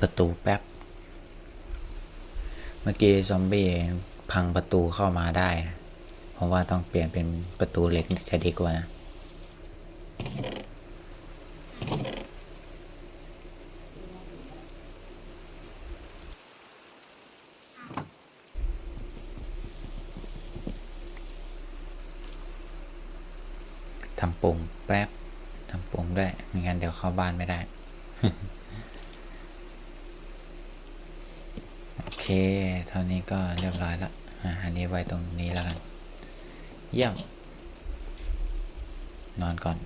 ประตูแป๊บ เมื่อกี้ซอมบี้พังประตูเข้ามาได้นะผมว่าต้องเปลี่ยนเป็นประตูเหล็กจะดีกว่านะ ทำปุ่มแป๊บ ทำปุ่มด้วยไม่งั้นเดี๋ยวเข้าบ้านไม่ได้ โอ เคเท่านี้ก็เรียบร้อยแล้วอะอันนี้ไว้ตรงนี้แล้วกัน เยี่ยม นอนก่อน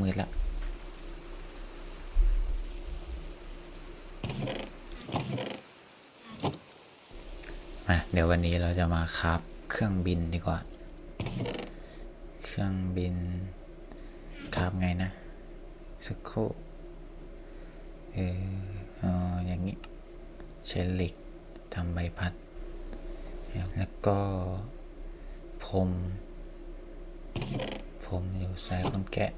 มืดละมาเดี๋ยววันนี้เราจะมาคับเครื่องบินดีกว่า เครื่องบินครับไงนะ สักครู่เอออย่างนี้เชลลิก ทำใบพัด แล้วก็พรมพรมอยู่สายคนแกะ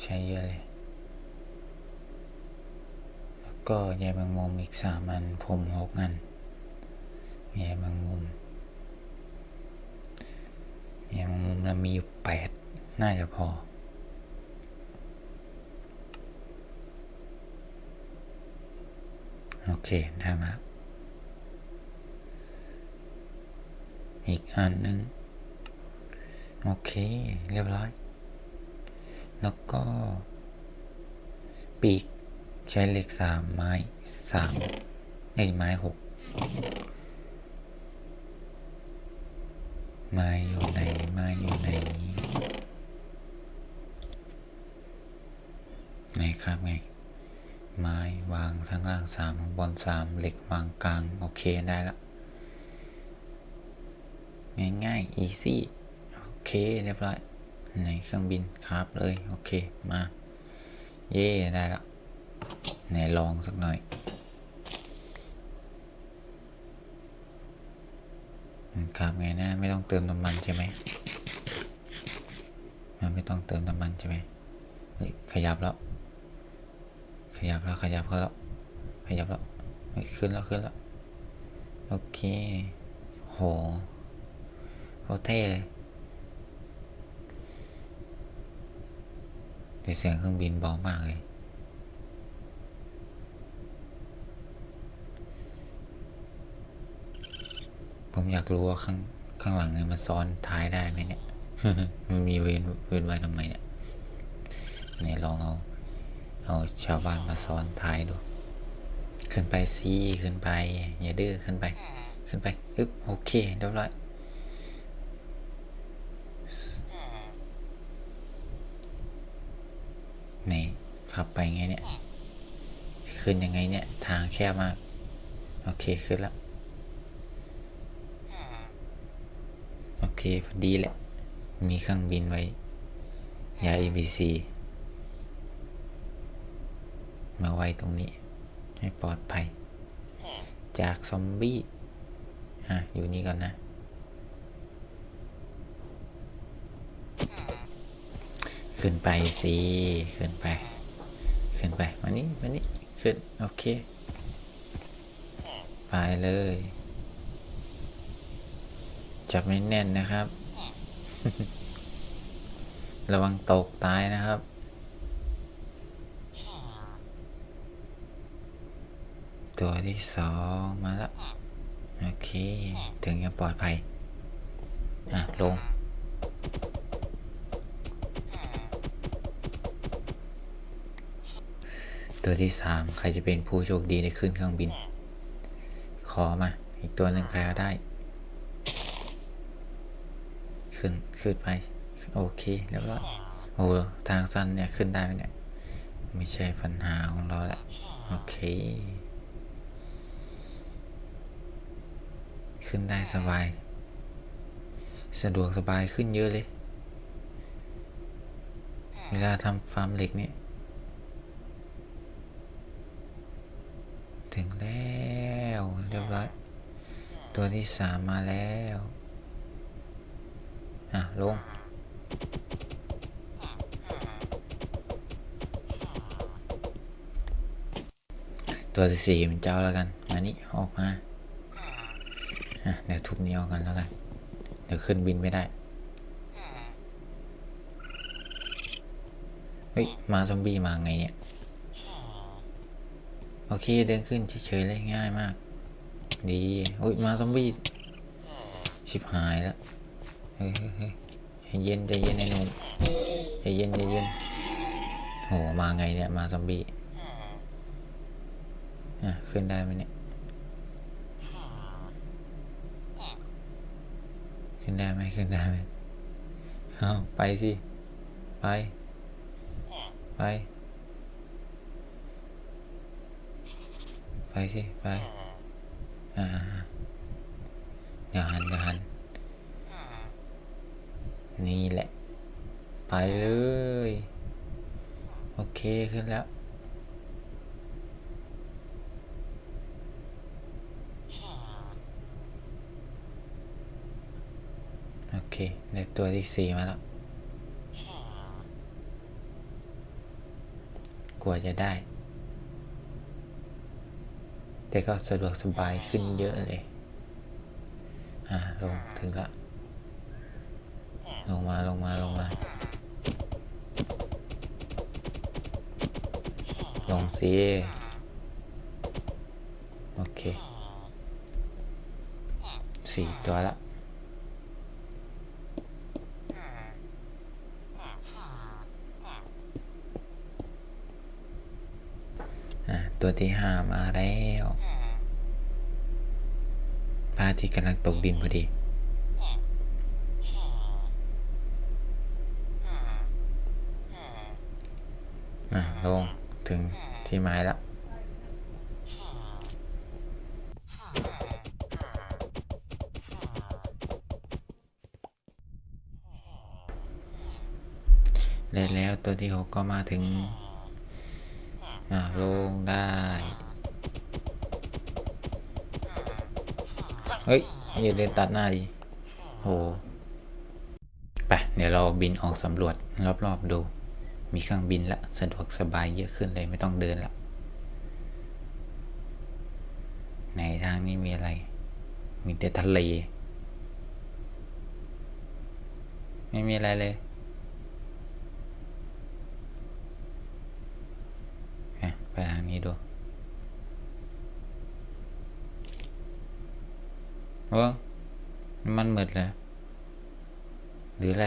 ใช้เยอะเลย แล้วก็ใยแมงมุมอีกสามอันพรมหกอันใยแมงมุมยังมันมีอยู่แปดน่าจะพอ โอเคได้มาแล้วอีกอันหนึ่งโอเค เรียบร้อย แล้วก็ ปีกใช้เหล็กสามไม้สามไอ้ไม้หกไม้อยู่ไหนไม้อยู่ไหนไหนครับไง ไม้วางทั้งล่างสามข้างบนสามเหล็กวางกลาง โอเคได้ล้วง่ายๆ easy โอเคเรียบร้อยไหนเครื่องบินครับเลย โอเค มา เย่ได้ล้วไหนลองสักหน่อยครับไงนะไม่ต้องเติมน้ำมันใช่ไหมมันไม่ต้องเติมน้ำมันใช่ไหมเฮ้ยขยับแล้ว ขยับแล้วขยับแล้วขยับแล้วขึ้นแล้วขึ้นแล้วโอเคโหโคตรเท่เลยแต่เสียงเครื่องบินเบามากเลยผมอยากรู้ว่าข้างข้างหลังเนี่ยมันซ้อนท้ายได้ไหมเนี่ย มันมีเว้นเว้นไว้ทำไมเนี่ยไหนลองเอา เอาชาวบ้านมาซ้อนท้ายดู ขึ้นไปสิขึ้นไป อย่าดื้อขึ้นไป ขึ้นไปอึ๊บโอเคเรียบร้อยนี่ขับไปไงเนี่ยจะขึ้นยังไงเนี่ย ทางแคบมาก โอเคขึ้นแล้ว โอเคพอดีแหละ มีเครื่องบินไว้ยา ABC มาไว้ตรงนี้ ให้ปลอดภัย จากซอมบี้ อะ อยู่นี่ก่อนนะ ขึ้นไปสิ ขึ้นไป ขึ้นไป มานี่มานี่ขึ้น โอเค ไปเลย จับไม่แน่นนะครับ ระวังตกตายนะครับ ตัวที่สองมาแล้ว โอเค ถึงจะปลอดภัย อะ ลง ตัวที่สามใครจะเป็นผู้โชคดีได้ขึ้นเครื่องบิน ขอมา อีกตัวหนึ่งใครก็ได้ ขึ้น ขึ้นไป โอเค แล้วก็โอ้ทางสั้นเนี่ย ขึ้นได้ไหมเนี่ย ไม่ใช่ปัญหาของเราแหละโอเค ขึ้นได้สบาย สะดวกสบายขึ้นเยอะเลย เวลาทำฟาร์มเหล็กเนี่ย ถึงแล้วเรียบร้อย ตัวที่สามมาแล้ว อะ ลงตัวที่สี่เป็นเจ้าแล้วกัน มานี่ออกมา อะเดี๋ยวทุบนี้ออกกันแล้วกัน เดี๋ยวขึ้นบินไม่ได้ เฮ้ย มาซอมบี้มาไงเนี่ย โอเคเดินขึ้นเฉยๆเลยง่ายมาก ดีโอ้ยมาซอมบี้ ชิบหายแล้ว เฮ้ยเฮ้ยเฮ้ยใจเย็นใจเย็นไอ้หนุ่มใจเย็นใจเย็นโหมาไงเนี่ย มาซอมบี้ อะ ขึ้นได้ไหมเนี่ย ขึ้นได้ไหมขึ้นได้ไหมเอาไปสิ ไป ไป ไปสิ ไป อ่าอย่าหันอย่าหัน นี่แหละ ไปเลย โอเคขึ้นแล้ว โอเคได้ตัวที่สี่มาแล้ว กลัวจะได้ แต่ก็สะดวกสบายขึ้นเยอะเลย อ่าลงถึงละ ลงมาลงมาลงมา ลงสิโอเคสี่ตัวละ อะ ตัวที่ห้ามาแล้วพระอาทิตย์กำลังตกดินพอดีอะลงถึงที่ไม้แล้วแล้วแล้วตัวที่หกก็มาถึง อะลงได้ เฮ้ย อย่าเดินตัดหน้าดิโหไปเดี๋ยวเราบินออกสำรวจรอบๆดู มีเครื่องบินละสะดวกสบายเยอะขึ้นเลยไม่ต้องเดินละไหนทางนี้มีอะไร มีแต่ทะเล ไม่มีอะไรเลยอะไปทางนี้ดู โอ้มันหมดเลยหรืออะไร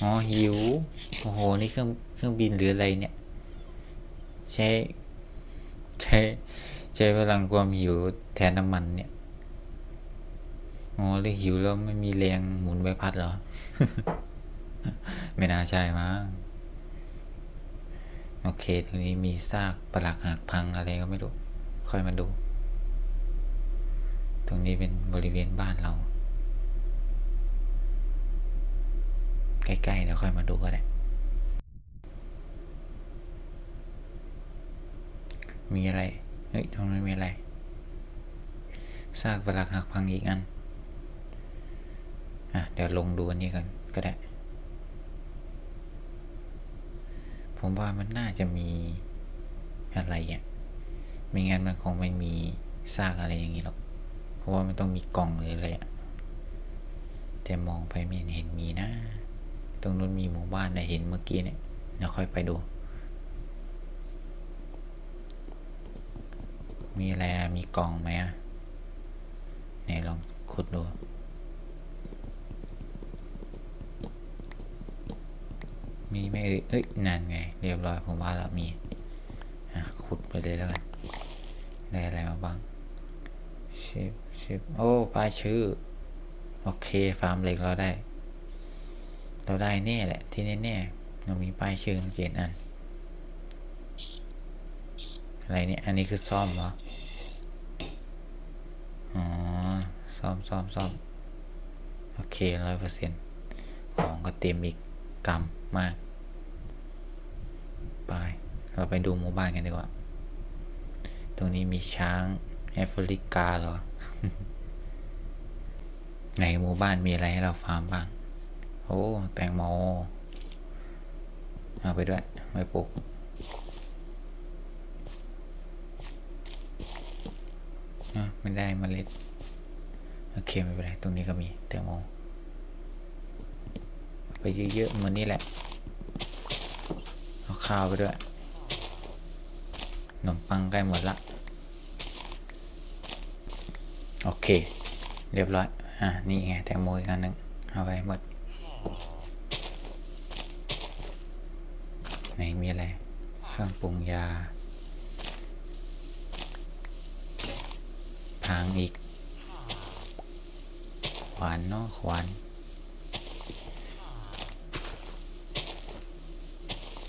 อ๋อ หิว โอ้โห นี่เครื่องเครื่องบินหรืออะไรเนี่ย ใช้ ใช้ ใช้พลังความหิวแทนน้ำมันเนี่ย อ๋อหรือหิวแล้วไม่มีแรงหมุนใบพัดเหรอ ไม่น่าใช่มั้งโอเค ตรงนี้มีซากปลักหักพังอะไรก็ไม่รู้ ค่อยมาดู รงนี้เป็นบริเวณบ้านเรา ใกล้ๆเดี๋ยวค่อยมาดูก็ได้ มีอะไร เฮ้ยตรงนั้นมีอะไร ซากปลักหักพังอีกอัน อะ เดี๋ยวลงดูอันนี้กันก็ได้ ผมว่ามันน่าจะมีอะไรอะไม่งั้นมันคงไม่มีซากอะไรอย่างนี้หรอก ราะว่ามันต้องมีกล่องหรืออะไรอะแต่มองไปไม่เห็นมีนะ ตรงนู้นมีหมู่บ้านนะเห็นเมื่อกี้เนี่ยเดี๋ยวค่อยไปดู มีอะไรมีกล่องไหมอะไหนลองขุดดูมีไหมเอ่ยเอ้ยนั่นไง เรียบร้อยผมว่าแล้วมีอะขุดไปเลยแล้วกัน ได้อะไรมาบ้าง ชิปชิปโอ้ป้ายชื่อ โอเค ฟาร์มเหล็กเราได้ เราได้แน่แหละ ที่แน่ๆเรามีป้ายชื่อเจ็ดอัน อะไรเนี่ย อันนี้คือซ่อมเหรอ อ๋อ ซ่อมซ่อมซ่อมโอเคร้อยเปอร์เซ็นต์ของก็เต็มอีกกำมาก ไป เราไปดูหมู่บ้านกันดีกว่า ตรงนี้มีช้าง แอฟริกาเหรอ ในหมู่บ้านมีอะไรให้เราฟาร์มบ้าง โอ้ แตงโม เอาไปด้วย ไม่ปลูกไม่ได้เมล็ด โอเค ไม่เป็นไร ตรงนี้ก็มีแตงโม ไปเยอะๆเหมือนนี่แหละ เอาข้าวไปด้วยขนมปังใกล้หมดละ โอเค เรียบร้อย อะ นี่ไง แตงโมอีกอันหนึ่งเอาไปหมดไหนมีอะไรเครื่องปรุงยาพางอีก ขวานเนาะขวาน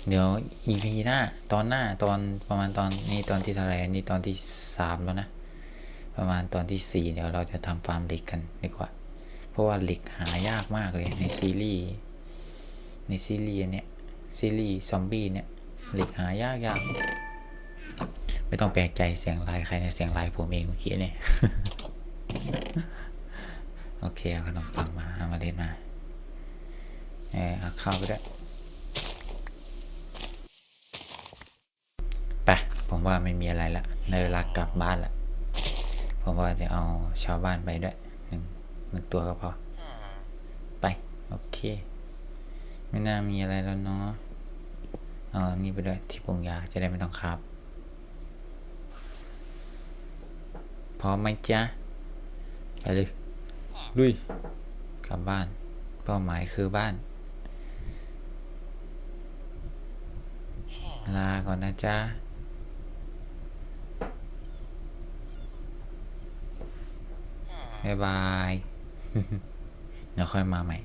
เดี๋ยว EP หน้า ตอนหน้าตอนประมาณตอนนี้ตอนที่เท่าไหร่นนี้ตอนที่สามแล้วนะ ประมาณตอนที่สี่เดี๋ยวเราจะทำฟาร์มเหล็กกันดีกว่า เพราะว่าเหล็กหายากมากเลยในซีรีส์ในซีรีส์เนี้ยซีรีส์ซอมบี้เนี่ยเหล็กหายากยากไม่ต้องแปลกใจเสียงลายใครในเสียงลายผมเองเมื่อกี้เนี่ยโอเคเอาขนมปังมาเอามาเล่นมาเออเอาข้าวไปได้ไปผมว่าไม่มีอะไรละในเวลากลับบ้านละ ผมว่าจะเอาชาวบ้านไปด้วยหนึ่งหนึ่งตัวก็พอ ไป โอเค ไม่น่ามีอะไรแล้วเนาะเอาอันนี่ไปด้วยที่ปรุงยาจะได้ไม่ต้องขับพร้อมไหมจ๊ะ ไปเลยลุยกลับบ้าน เป้าหมายคือบ้าน ลาก่อนนะจ๊ะ บ๊ายบาย เดี๋ยวค่อยมาใหม่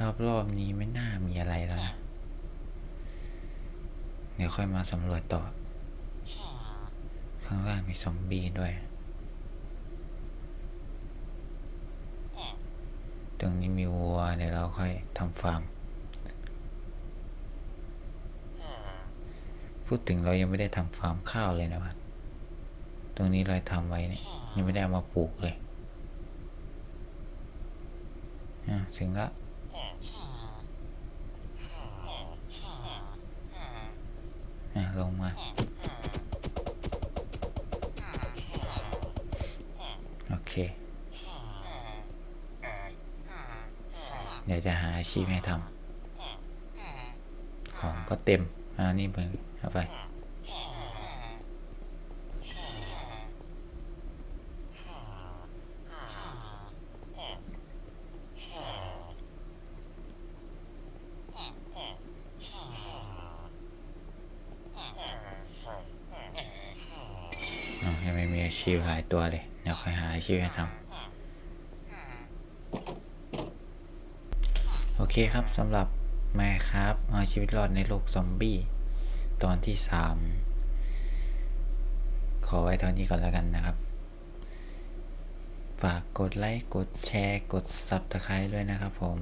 รอบรอบๆนี้ไม่น่ามีอะไรแล้วนะ เดี๋ยวค่อยมาสำรวจต่อ ข้างล่างมีซอมบี้ด้วย ตรงนี้มีวัว เดี๋ยวเราค่อยทำฟาร์ม พูดถึงเรายังไม่ได้ทำฟาร์มข้าวเลยนะวะตรงนี้เราทำไว้เนี่ยยังไม่ได้เอามาปลูกเลยถึงละลงมาโอเค เดี๋ยวจะหาอาชีพให้ทำของก็เต็ม อ่า นี่เพิ่ง เอาไป ยังไม่มีอาชีพหลายตัวเลย เดี๋ยวค่อยหาอาชีพให้ทำโอเคครับสำหรับแม่ครับ เอาชีวิตรอดในโลกซอมบี้ ตอนที่สามขอไว้เท่านี้ก่อนแล้วกันนะครับ ฝากกดไลค์กดแชร์กด Subscribe ด้วยนะครับผม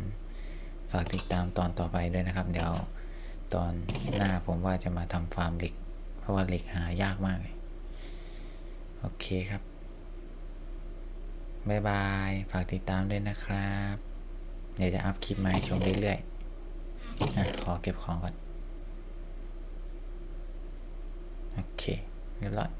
ฝากติดตามตอนต่อไปด้วยนะครับ เดี๋ยวตอนหน้าผมว่าจะมาทำฟาร์มเหล็ก เพราะว่าเหล็กหายากมากเลยโอเคครับบ๊ายบาย ฝากติดตามด้วยนะครับ เดี๋ยวจะอัพคลิปมาให้ชมเรื่อยๆอะขอเก็บของก่อน โอเคเรียบร้อย